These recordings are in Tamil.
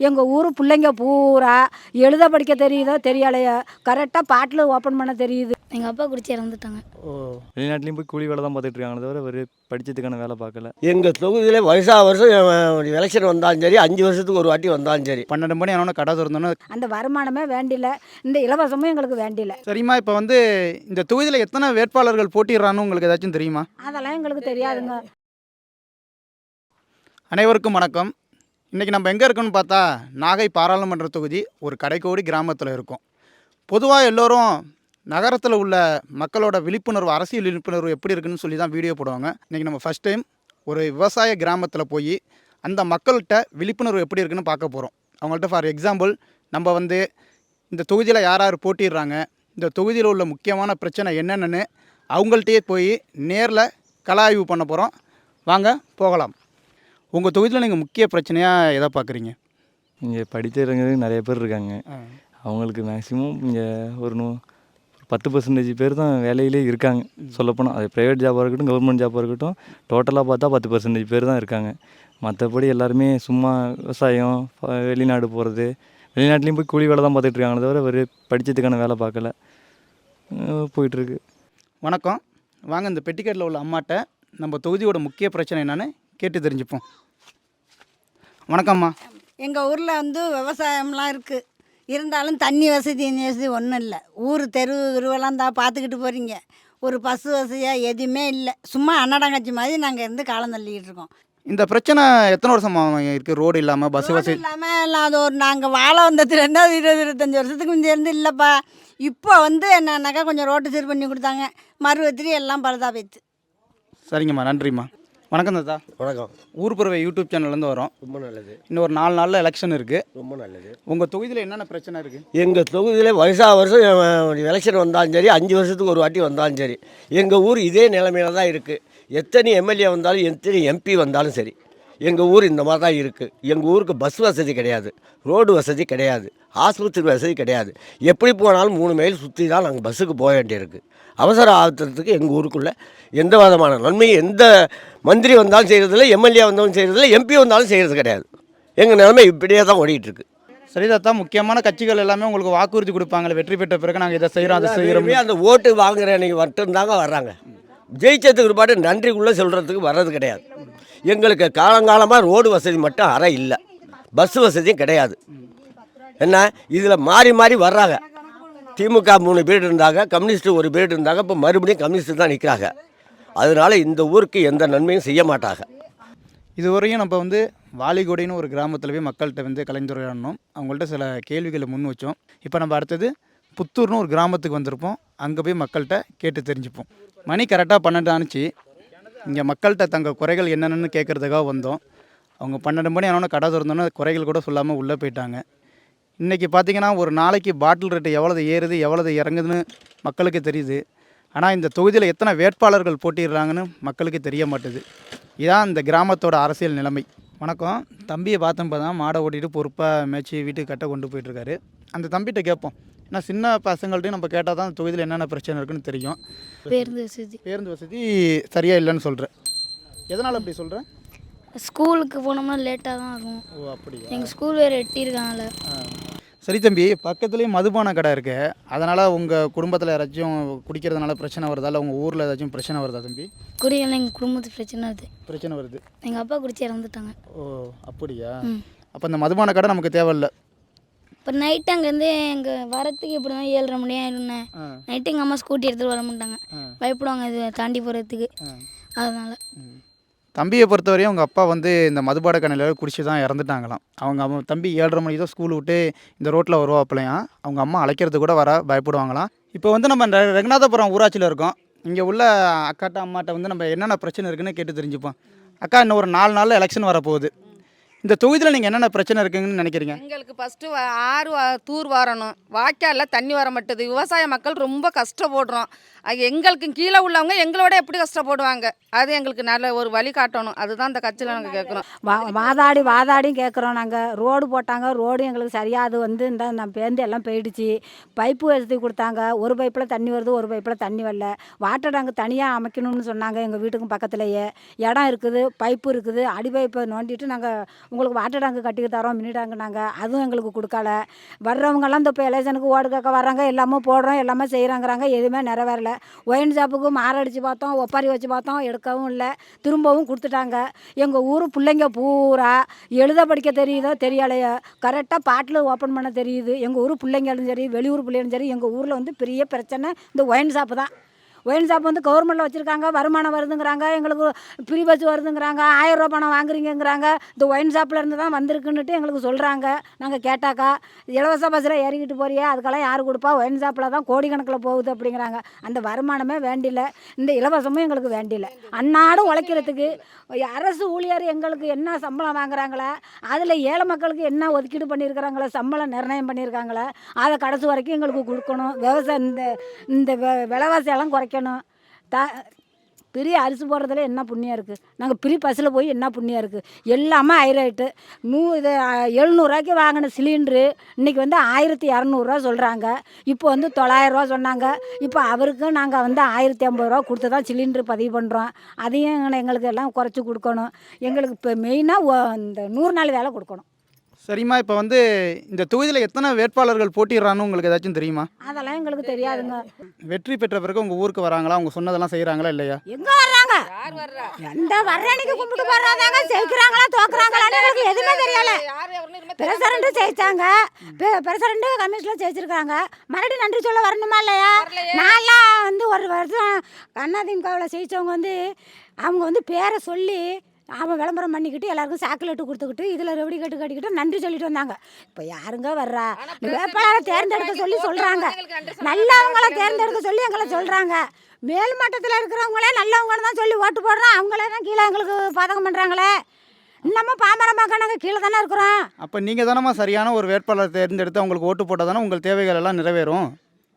எங்கள் ஊர் பிள்ளைங்க பூரா எழுத படிக்க தெரியுதோ தெரியலையோ. கரெக்டாக பாட்டில் ஓப்பன் பண்ண தெரியுது. எங்கள் அப்பா குடிச்சு இறந்துட்டாங்க. ஓ. வெளிநாட்டிலையும் போய் கூலி வேலை தான் பார்த்துட்டு இருக்காங்க தவிர ஒரு படிச்சதுக்கான வேலை பார்க்கல. எங்கள் தொகுதியில் வருஷா வருஷம் எலெக்ஷன் வந்தாலும் சரி அஞ்சு வருஷத்துக்கு ஒரு வாட்டி வந்தாலும் சரி. பன்னெண்டு மணி ஆனால் கடை திறந்தோன்னே அந்த வருமானமே வேண்டில இந்த இலவசமும் எங்களுக்கு வேண்டில சரிம்மா இப்போ வந்து இந்த தொகுதியில் எத்தனை வேட்பாளர்கள் போட்டிடுறான்னு உங்களுக்கு ஏதாச்சும் தெரியுமா? அதெல்லாம் எங்களுக்கு தெரியாதுங்க. அனைவருக்கும் வணக்கம். இன்றைக்கி நம்ம எங்கே இருக்கோன்னு பார்த்தா நாகை பாராளுமன்ற தொகுதி ஒரு கடைக்கோடி கிராமத்தில் இருக்கும். பொதுவாக எல்லோரும் நகரத்தில் உள்ள மக்களோட விழிப்புணர்வு அரசியல் விழிப்புணர்வு எப்படி இருக்குன்னு சொல்லி தான் வீடியோ போடுவாங்க. இன்றைக்கி நம்ம ஃபஸ்ட் டைம் ஒரு விவசாய கிராமத்தில் போய் அந்த மக்கள்கிட்ட விழிப்புணர்வு எப்படி இருக்குன்னு பார்க்க போகிறோம் அவங்கள்ட்ட ஃபார் எக்ஸாம்பிள் நம்ம வந்து இந்த தொகுதியில் யார் யார் போட்டிடுறாங்க இந்த தொகுதியில் உள்ள முக்கியமான பிரச்சனை என்னென்னு அவங்கள்ட்டயே போய் நேரில் கலாய்வு பண்ண போகிறோம் வாங்க போகலாம். உங்கள் தொகுதியில் நீங்கள் முக்கிய பிரச்சனையாக எதை பார்க்குறீங்க இங்கே படித்தவங்க நிறைய பேர் இருக்காங்க. அவங்களுக்கு மேக்ஸிமம் இங்கே ஒரு நூ பத்து பர்சன்டேஜ் பேர் தான் வேலையிலே இருக்காங்க. சொல்லப்போனால் அது ப்ரைவேட் ஜாபாக இருக்கட்டும் கவர்மெண்ட் ஜாபாக இருக்கட்டும் டோட்டலாக பார்த்தா பத்து பர்சன்டேஜ் பேர் தான் இருக்காங்க. மற்றபடி எல்லாருமே சும்மா விவசாயம் வெளிநாடு போகிறது வெளிநாட்டிலையும் போய் கூலி வேலை தான் பார்த்துட்டு இருக்காங்க தவிர ஒரு படிச்சதுக்கான வேலை பார்க்கல. போயிட்டுருக்கு. வணக்கம். வாங்க இந்த பெட்டிக்கட்டில் உள்ள அம்மாட்ட நம்ம தொகுதியோட முக்கிய பிரச்சனை என்னன்னு கேட்டு தெரிஞ்சுப்போம். வணக்கம்மா. எங்கள் ஊரில் வந்து விவசாயம்லாம் இருக்குது இருந்தாலும் தண்ணி வசதி வசதி ஒன்றும் இல்லை. ஊர் தெரு தெருவெல்லாம் தான் பார்த்துக்கிட்டு போகிறீங்க ஒரு பஸ் வசதியாக எதுவுமே இல்லை. சும்மா அன்னடங்கச்சி மாதிரி நாங்கள் இருந்து காலம் தள்ளிக்கிட்டு இருக்கோம். இந்த பிரச்சனை எத்தனை வருஷமா இருக்குது ரோடு இல்லாமல் பஸ் வசதி இல்லாமல் எல்லாம் அது ஒரு நாங்கள் வாழ வந்ததுலேருந்து அது இருபது இருபத்தஞ்சி வருஷத்துக்கு முந்தைய இருந்து இல்லைப்பா. இப்போ வந்து என்னன்னாக்கா கொஞ்சம் ரோட்டு சீர் பண்ணி கொடுத்தாங்க. மறுவத்திரி எல்லாம் பழுதா போய்த்து சரிங்கம்மா நன்றிம்மா. வணக்கம் தாத்தா. வணக்கம். ஊர் பறவை யூடியூப் சேனல்லேருந்து வரோம். ரொம்ப நல்லது. இன்னும் ஒரு நாலு நாளில் எலெக்ஷன் இருக்குது ரொம்ப நல்லது. உங்கள் தொகுதியில் என்னென்ன பிரச்சனை இருக்குது எங்கள் தொகுதியில் வருஷா வருஷம் எலெக்ஷன் வந்தாலும் சரி அஞ்சு வருஷத்துக்கு ஒரு வாட்டி வந்தாலும் சரி எங்கள் ஊர் இதே நிலைமையில தான் இருக்குது எத்தனை எம்எல்ஏ வந்தாலும் எத்தனை எம்பி வந்தாலும் சரி எங்கள் ஊர் இந்த மாதிரி தான் இருக்குது எங்கள் ஊருக்கு பஸ் வசதி கிடையாது ரோடு வசதி கிடையாது ஆஸ்பத்திரி வசதி கிடையாது. எப்படி போனாலும் மூணு மைல் சுற்றி தான் நாங்கள் பஸ்ஸுக்கு போக வேண்டியிருக்கு. அவசர ஆத்திரத்துக்கு எங்கள் ஊருக்குள்ளே எந்த விதமான நன்மையும் எந்த மந்திரி வந்தாலும் செய்கிறதில்ல எம்எல்ஏ வந்தாலும் செய்கிறதில்ல எம்பி வந்தாலும் செய்கிறது கிடையாது. எங்கள் நிலைமை இப்படியே தான் ஓடிட்டு இருக்கு சரி தாத்தா முக்கியமான கட்சிகள் எல்லாமே உங்களுக்கு வாக்குறுதி கொடுப்பாங்களே வெற்றி பெற்ற பிறகு நாங்கள் இதை செய்கிறோம் அதை செய்கிறோம் அந்த ஓட்டு வாங்குற அன்னைக்கு மட்டும்தாங்க வர்றாங்க. ஜெயிச்சதுக்கு பாட்டு நன்றிக்குள்ளே சொல்கிறதுக்கு வர்றது கிடையாது. எங்களுக்கு காலங்காலமாக ரோடு வசதி மட்டும் அறை இல்லை. பஸ் வசதியும் கிடையாது. என்ன? இதில் மாறி மாறி வர்றாங்க. திமுக மூணு பீரியட் இருந்தாங்க கம்யூனிஸ்ட் ஒரு பீரியட் இருந்தாங்க இப்போ மறுபடியும் கம்யூனிஸ்ட் தான் நிற்கிறாங்க அதனால் இந்த ஊருக்கு எந்த நன்மையும் செய்ய மாட்டாங்க. இதுவரையும் நம்ம வந்து வாலிகோடின்னு ஒரு கிராமத்தில் போய் மக்கள்கிட்ட வந்து கலைந்துரையாடணும். அவங்கள்ட்ட சில கேள்விகளை முன் வச்சோம். இப்போ நம்ம அடுத்தது புத்தூர்னு ஒரு கிராமத்துக்கு வந்திருப்போம். அங்கே போய் மக்கள்கிட்ட கேட்டு தெரிஞ்சுப்போம். மணி கரெக்டாக பன்னெண்டு ஆணுச்சு. இங்கே மக்கள்கிட்ட தங்கள் குறைகள் என்னென்னு கேட்குறதுக்காக வந்தோம். அவங்க பன்னெண்டு மணி ஆனால் கடை திறந்தோன்னே குறைகள் கூட சொல்லாமல் உள்ளே போயிட்டாங்க. இன்றைக்கி பார்த்தீங்கன்னா ஒரு நாளைக்கு பாட்டில் ரேட்டு எவ்வளவு ஏறுது எவ்வளவு இறங்குதுன்னு மக்களுக்கு தெரியுது. ஆனால் இந்த தொகுதியில் எத்தனை வேட்பாளர்கள் போட்டிடுறாங்கன்னு மக்களுக்கு தெரிய மாட்டுது. இதான் இந்த கிராமத்தோட அரசியல் நிலைமை. வணக்கம். தம்பியை பார்த்தப்ப தான் மாடை ஓட்டிட்டு பொறுப்பாக மேய்ச்சி வீட்டுக்கு கட்ட கொண்டு போயிட்டுருக்காரு. அந்த தம்பிகிட்ட கேட்போம். ஏன்னா சின்ன பசங்கள்ட்டையும் நம்ம கேட்டால் தான் தொகுதியில் என்னென்ன பிரச்சனை இருக்குன்னு தெரியும். பேருந்து வசதி. பேருந்து வசதி சரியாக இல்லைன்னு சொல்கிறேன் எதனால் அப்படி சொல்கிறேன் ஸ்கூலுக்கு போனோம்னா லேட்டாக தான் ஆகும். ஓ அப்படியா? எங்கள் ஸ்கூல் வேறு எட்டியிருக்காங்கல்ல. சரி தம்பி பக்கத்துலேயும் மதுபான கடை இருக்கு. அதனால் உங்கள் குடும்பத்தில் யாராச்சும் குடிக்கிறதுனால பிரச்சனை வருதா? இல்லை உங்கள் ஊரில் ஏதாச்சும் பிரச்சனை வருதா தம்பி? குடிகள் எங்கள் குடும்பத்து பிரச்சனை வருது. பிரச்சனை வருது. எங்கள் அப்பா குடிச்சு இறந்துட்டாங்க. ஓ அப்படியா. அப்போ இந்த மதுபான கடை நமக்கு தேவையில்ல. இப்போ நைட்டு அங்கேருந்து எங்கள் வரத்துக்கு இப்படி தான் ஏழரை மணி ஆயிடும்ண்ணே. நைட்டு எங்கள் அம்மா ஸ்கூட்டி எடுத்துகிட்டு வர மாட்டாங்க. பயப்படுவாங்க இது தாண்டி போகிறதுக்கு. அதனால். தம்பியை பொறுத்தவரையும் அவங்க அப்பா வந்து இந்த மதுபாட கணையில் குடிச்சு தான் இறந்துட்டாங்களாம். அவங்க அம்மா தம்பி ஏழரை மணிக்கு தான் ஸ்கூல் விட்டு இந்த ரோட்டில் வருவாப்பிலையாம் அவங்க அம்மா அழைக்கிறது கூட வர பயப்படுவாங்களாம். இப்போ வந்து நம்ம ரெ- ரெங்கநாதபுரம் ஊராட்சியில் இருக்கோம். இங்கே உள்ள அக்காட்ட அம்மாட்ட வந்து நம்ம என்னென்ன பிரச்சனை இருக்குன்னு கேட்டு தெரிஞ்சுப்போம். அக்கா இன்னும் ஒரு நாலு நாளில் எலெக்ஷன் வரப்போகுது. இந்த தொகுதியில் நீங்கள் என்னென்ன பிரச்சனை இருக்குங்கன்னு நினைக்கிறீங்க? எங்களுக்கு ஃபஸ்ட்டு ஆறு தூர் வரணும். வாய்க்காலில் தண்ணி வர மாட்டேது. விவசாய மக்கள் ரொம்ப கஷ்டப்படுறோம். எங்களுக்கு கீழே உள்ளவங்க எங்களோட எப்படி கஷ்டப்படுவாங்க? அது எங்களுக்கு நல்ல ஒரு வழி காட்டணும். அதுதான் இந்த கட்சியில் நாங்கள் கேட்குறோம். வா வாதாடி வாதாடியும் கேட்குறோம் நாங்கள் ரோடு போட்டாங்க ரோடு எங்களுக்கு சரியாக அது வந்து இந்த பேருந்து எல்லாம் போயிடுச்சு. பைப்பு வசதி கொடுத்தாங்க. ஒரு பைப்பில் தண்ணி வருது ஒரு பைப்பில் தண்ணி வரல. வாட்டர் டேங்க் தனியாக அமைக்கணும்னு சொன்னாங்க எங்கள் வீட்டுக்கும் பக்கத்துலேயே. இடம் இருக்குது பைப்பு இருக்குது. அடி பைப்பை நோண்டிட்டு நாங்கள் உங்களுக்கு வாட்டர் டேங்கு கட்டி தரோம் மினி டேங்கு நாங்கள் அதுவும் எங்களுக்கு கொடுக்கல. வர்றவங்கெல்லாம் இந்த இப்போ எலெக்ஷனுக்கு ஓடு கேட்க வர்றாங்க. எல்லாமே போடுறோம் எல்லாமே செய்கிறாங்கிறாங்க எதுவுமே நிறைவேறல. ஒயின் ஷாப்புக்கு மாரடிச்சு பார்த்தோம் ஒப்பாரி வச்சு பார்த்தோம் எடுக்கவும் இல்லை. திரும்பவும் கொடுத்துட்டாங்க. எங்கள் ஊர் பிள்ளைங்க பூரா எழுத படிக்க தெரியுதோ தெரியலையோ. கரெக்டாக பாட்டில் ஓப்பன் பண்ண தெரியுது. எங்கள் ஊர் பிள்ளைங்களும் சரி வெளியூர் பிள்ளைங்களும் சரி எங்கள் ஊரில் வந்து பெரிய பிரச்சனை இந்த ஒயின் ஷாப்பு தான். ஒயின் ஷாப் வந்து கவர்மெண்ட்டில் வச்சுருக்காங்க வருமானம் வருதுங்கிறாங்க எங்களுக்கு ஃப்ரீ பஸ் வருதுங்கிறாங்க ஆயிரம் ரூபா பணம் வாங்குறீங்கங்கிறாங்க. இந்த ஒயின் ஷாப்பில் இருந்து தான் வந்திருக்குன்னுட்டு எங்களுக்கு சொல்கிறாங்க நாங்கள் கேட்டாக்கா இலவச பஸ்ஸில் ஏறிக்கிட்டு போறியா அதுக்கெல்லாம் யார் கொடுப்பா? ஒயின் ஷாப்பில் தான் கோடிக்கணக்கில் போகுது அப்படிங்கிறாங்க. அந்த வருமானமே வேண்டில இந்த இலவசமும் எங்களுக்கு வேண்டில அன்னாடும் உழைக்கிறதுக்கு அரசு ஊழியர் எங்களுக்கு என்ன சம்பளம் வாங்குறாங்களே அதில் ஏழை மக்களுக்கு என்ன ஒதுக்கீடு பண்ணியிருக்கிறாங்களோ சம்பளம் நிர்ணயம் பண்ணியிருக்காங்களே அதை கடைசி வரைக்கும் எங்களுக்கு கொடுக்கணும். விவசாயம் இந்த இந்த விலைவாசியெல்லாம் குறைக்க வைக்கணும். த பிரி அரிசி போடுறதுல என்ன புண்ணியம் இருக்குது நாங்கள் பிரி பஸ்ஸில் போய் என்ன புண்ணியம் இருக்குது எல்லாமே ஹைரைட்டு நூ இது எழுநூறுவாய்க்கு வாங்கின சிலிண்ட்ரு இன்றைக்கி வந்து ஆயிரத்தி இரநூறுவா சொல்கிறாங்க இப்போ வந்து தொள்ளாயிரரூவா சொன்னாங்க. இப்போ அவருக்கும் நாங்கள் வந்து ஆயிரத்தி ஐம்பது ரூபா கொடுத்து தான் சிலிண்ட்ரு பதிவு பண்ணுறோம் அதையும் எங்களுக்கு எல்லாம் குறைச்சி கொடுக்கணும். எங்களுக்கு இப்போ மெயினாக இந்த நூறு நாள் வேலை கொடுக்கணும். சரிம்மா இப்போ வந்து இந்த தொகுதியில் எத்தனை வேட்பாளர்கள் போட்டிடுறான்னு உங்களுக்கு ஏதாச்சும் தெரியுமா? அதெல்லாம் எங்களுக்கு தெரியாதுங்க. வெற்றி பெற்ற பிறகு உங்கள் ஊருக்கு வராங்களா? அவங்க சொன்னதெல்லாம் செய்கிறாங்களா இல்லையா? எங்கே வர்றாங்க? எந்த வர்றனைக்கு கும்பிட்டு போடுறாங்க ஜெயிக்கிறாங்களா தோக்குறாங்களான்னு எங்களுக்கு எதுவுமே தெரியல. பிரசிடண்ட் ஜெயிச்சாங்க. பிரசிடண்ட் கமிஷனில் ஜெயிச்சிருக்காங்க. மறுபடியும் நன்றி சொல்ல வரணுமா இல்லையா? நான்லாம் வந்து ஒரு வருஷம் அதிமுகவில் ஜெயிச்சவங்க வந்து அவங்க வந்து பேரை சொல்லி அவன் விளம்பரம் பண்ணிக்கிட்டு எல்லாருக்கும் சாக்லேட்டு கொடுத்துக்கிட்டு இதில் ரெவடி கட்டு கட்டிக்கிட்டு நன்றி சொல்லிட்டு வந்தாங்க. இப்போ யாருங்க வர்றா? வேட்பாளரை தேர்ந்தெடுக்க சொல்லி சொல்கிறாங்க நல்லவங்கள தேர்ந்தெடுக்க சொல்லி எங்களை சொல்கிறாங்க மேல் மட்டத்தில் இருக்கிறவங்களே நல்லவங்கன்னு தான் சொல்லி ஓட்டு போடுறோம் அவங்களே தான் கீழே எங்களுக்கு பாதகம் பண்ணுறாங்களே இன்னமும் பாமர மக்கள் நாங்கள் கீழே தானே இருக்கிறோம். அப்போ நீங்கள் தானம்மா சரியான ஒரு வேட்பாளர் தேர்ந்தெடுத்து அவங்களுக்கு ஓட்டு போட்டால் தானே உங்கள் தேவைகள் எல்லாம் நிறைவேறும்?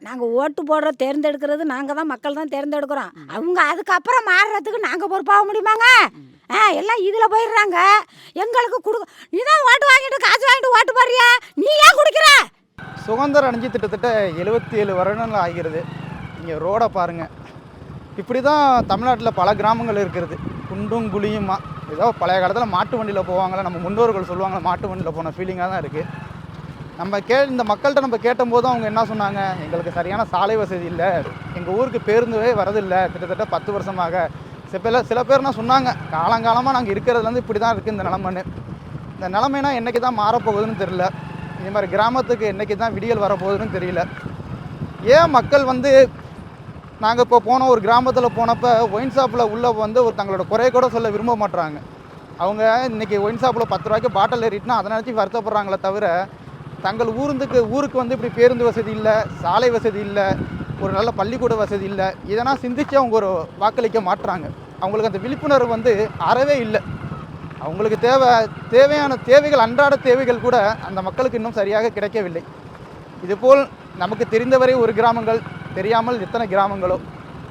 நாங்கள் ஓட்டு போடுற தேர்ந்தெடுக்கிறது நாங்கள் தான் மக்கள் தான் தேர்ந்தெடுக்கிறோம். அவங்க அதுக்கப்புறம் மாறுறதுக்கு நாங்கள் பொறுப்பாக முடியுமாங்க? ஆ எல்லாம் இதில் போயிடுறாங்க. எங்களுக்கு கொடு நீ தான் ஓட்டு வாங்கிட்டு காசு வாங்கிட்டு ஓட்டு போடுறிய? நீ ஏன் குடிக்கிற? சுதந்திரம் அடைஞ்சு கிட்டத்தட்ட எழுபத்தி ஏழு வருடங்கள் ஆகிறது. நீங்கள் ரோடை பாருங்கள் இப்படி தான் தமிழ்நாட்டில் பல கிராமங்கள் இருக்கிறது. குண்டும் குழியுமா? ஏதோ பழைய காலத்தில் மாட்டு வண்டியில் போவாங்களே நம்ம முன்னோர்கள் சொல்லுவாங்க மாட்டு வண்டியில் போன ஃபீலிங்காக தான் இருக்குது நம்ம கே இந்த மக்கள்கிட்ட நம்ம கேட்டபோது அவங்க என்ன சொன்னாங்க? எங்களுக்கு சரியான சாலை வசதி இல்லை. எங்கள் ஊருக்கு பேருந்துவே வரதில்லை. கிட்டத்தட்ட பத்து வருஷமாக. சில பேர் சில பேர்னா சொன்னாங்க? காலங்காலமாக நாங்கள் இருக்கிறதுலேருந்து இப்படி தான் இருக்குது இந்த நிலமைன்னு. இந்த நிலமைனா என்றைக்கு தான் மாறப்போகுதுன்னு தெரில இதே மாதிரி கிராமத்துக்கு என்றைக்கு தான் விடியல் வரப்போகுதுன்னு தெரியல. ஏன் மக்கள் வந்து நாங்கள் இப்போ போன ஒரு கிராமத்தில் போனப்போ ஒயின் ஷாப்பில் உள்ளே வந்து ஒரு தங்களோட குறைய கூட சொல்ல விரும்ப மாட்டுறாங்க அவங்க இன்றைக்கி ஒயின் ஷாப்பில் பத்து ரூபாய்க்கு பாட்டில் ஏறிட்டுனா அதை நினச்சி வருத்தப்படுறாங்களே தவிர தங்கள் ஊருந்துக்கு ஊருக்கு வந்து இப்படி பேருந்து வசதி இல்லை சாலை வசதி இல்லை ஒரு நல்ல பள்ளிக்கூட வசதி இல்லை இதெல்லாம் சிந்தித்து அவங்க ஒரு வாக்களிக்க மாட்டுறாங்க அவங்களுக்கு அந்த விழிப்புணர்வு வந்து அறவே இல்லை. அவங்களுக்கு தேவை தேவையான தேவைகள் அன்றாட தேவைகள் கூட அந்த மக்களுக்கு இன்னும் சரியாக கிடைக்கவில்லை. இதுபோல் நமக்கு தெரிந்தவரை ஒரு கிராமங்கள் தெரியாமல் எத்தனை கிராமங்களோ.